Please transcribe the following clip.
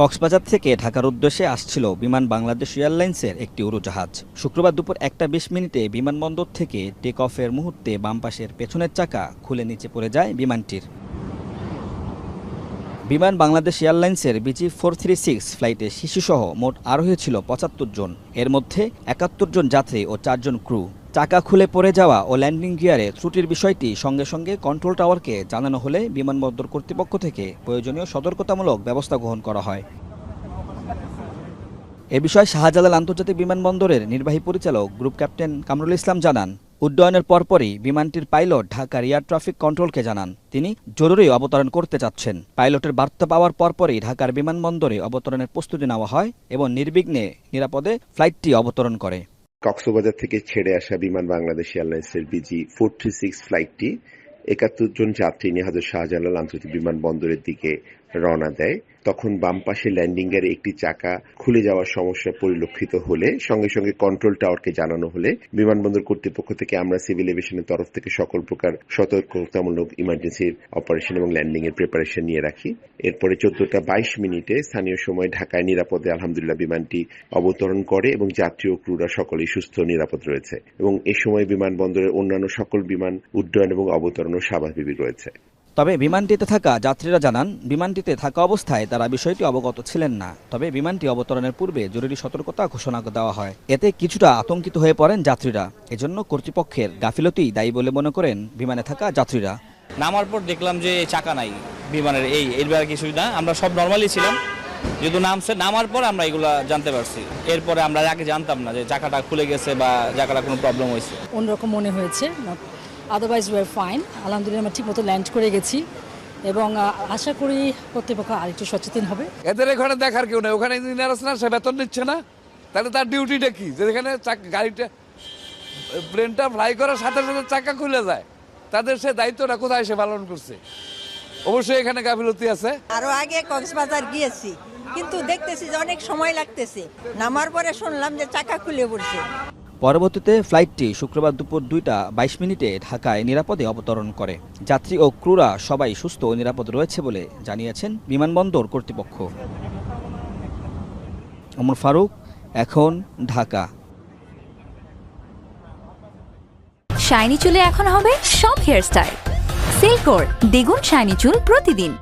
কক্সবাজার থেকে ঢাকার উদ্দেশ্যে আসছিল বিমান বাংলাদেশ এয়ারলাইন্সের একটি উড়োজাহাজ। শুক্রবার দুপুর একটা বিশ মিনিটে বিমানবন্দর থেকে টেক অফের মুহূর্তে বাম পাশের পেছনের চাকা খুলে নিচে পড়ে যায় বিমানটির। বিমান বাংলাদেশ এয়ারলাইন্সের বিজি ফোর থ্রি সিক্স ফ্লাইটে শিশুসহ মোট আরোহী ছিল পঁচাত্তর জন। এর মধ্যে একাত্তর জন যাত্রী ও চারজন ক্রু। চাকা খুলে পড়ে যাওয়া ও ল্যান্ডিং গিয়ারে ত্রুটির বিষয়টি সঙ্গে সঙ্গে কন্ট্রোল টাওয়ারকে জানানো হলে বিমানবন্দর কর্তৃপক্ষ থেকে প্রয়োজনীয় সতর্কতামূলক ব্যবস্থা গ্রহণ করা হয়। এ বিষয়ে শাহজালাল আন্তর্জাতিক বিমানবন্দরের নির্বাহী পরিচালক গ্রুপ ক্যাপ্টেন কামরুল ইসলাম জানান, উড্ডয়নের পরপরই বিমানটির পাইলট ঢাকার এয়ার ট্রাফিক কন্ট্রোলকে জানান, তিনি জরুরি অবতরণ করতে চাচ্ছেন। পাইলটের বার্তা পাওয়ার পরপরই ঢাকার বিমানবন্দরে অবতরণের প্রস্তুতি নেওয়া হয় এবং নির্বিঘ্নে নিরাপদে ফ্লাইটটি অবতরণ করে। কক্সবাজার থেকে ছেড়ে আসা বিমান বাংলাদেশ এয়ারলাইন্সের বিজি ফোর থ্রি সিক্স ফ্লাইটটি একাত্তর জন যাত্রী নিয়ে শাহজালাল আন্তর্জাতিক বিমানবন্দরের দিকে রওনা দেয়। তখন বাম পাশে ল্যান্ডিং এর একটি চাকা খুলে যাওয়ার সমস্যা পরিলক্ষিত হলে, সঙ্গে সঙ্গে কন্ট্রোল টাওয়ারকে জানানো হলে, বিমানবন্দর কর্তৃপক্ষ থেকে আমরা সিভিল এভিয়েশনের তরফ থেকে সকল প্রকার সতর্কতামূলক ইমার্জেন্সি অপারেশন এবং ল্যান্ডিং এর প্রিপারেশন নিয়ে রাখি। এরপরে চোদ্দটা বাইশ মিনিটে স্থানীয় সময় ঢাকায় নিরাপদে আলহামদুলিল্লাহ বিমানটি অবতরণ করে এবং যাত্রী ও ক্রুরা সকলেই সুস্থ নিরাপদ রয়েছে। এবং এ সময় বিমানবন্দরের অন্যান্য সকল বিমান উড্ডয়ন এবং অবতরণও স্বাভাবিক রয়েছে। তবে বিমানটিতে থাকা যাত্রীরা জানান বিমানটিতে থাকা অবস্থায় তারা বিষয়টি অবগত ছিলেন না। তবে বিমানটি অবতরণের পূর্বে জরুরি সতর্কতা ঘোষণা দেওয়া হয়। এতে কিছুটা আতঙ্কিত হয়ে পড়েন যাত্রীরা। এজন্য কর্তৃপক্ষের গাফিলতি দায়ী বলে মনে করেন বিমানে থাকা যাত্রীরা। নামার পর দেখলাম যে চাকা নাই বিমানের। এই এর কিছুই না। আমরা সব নর্মালি ছিলাম। যেহেতু নামছে নামার পর আমরা এগুলো জানতে পারছি। এরপরে আমরা আগে জানতাম না যে চাকাটা খুলে গেছে বা চাকাটা কোনো প্রবলেম হয়েছে। অন্যরকম মনে হয়েছে। আদারওয়াইজ ওয়ার ফাইন আলহামদুলিল্লাহ আমরা ঠিকমতো ল্যান্ড করে গেছি। এবং আশা করি কর্তৃপক্ষ আরেকটু সচেতন হবে। এদের এখানে দেখার কেউ নেই। ওখানে ইঞ্জিনিয়ার আছে না সে বেতন নিচ্ছে না। তাহলে তার ডিউটিটা কি? যে এখানে গাড়িটা প্লেনটা ফ্লাই করার সাথে সাথে চাকা খুলে যায়। তাদের সে দায়িত্বটা কোথায় সে পালন করছে? অবশ্যই এখানে গাফিলতি আছে। আরও আগে কক্সবাজার গিয়েছি। কিন্তু দেখতেছি যে অনেক সময় লাগতেছে। নামার পরে শুনলাম যে চাকা খুলে পড়ছে। পরবর্তীতে ফ্লাইটটি শুক্রবার দুপুর দুইটা বাইশ মিনিটে ঢাকায় নিরাপদে অবতরণ করে। যাত্রী ও ক্রুরা সবাই সুস্থ ও নিরাপদ রয়েছে বলে জানিয়েছেন বিমানবন্দর কর্তৃপক্ষ। ওমর ফারুক, এখন ঢাকা। শাইনি চুলে এখন হবে সব হেয়ার স্টাইল সিল্কোর দ্বিগুণ শাইনি চুল প্রতিদিন।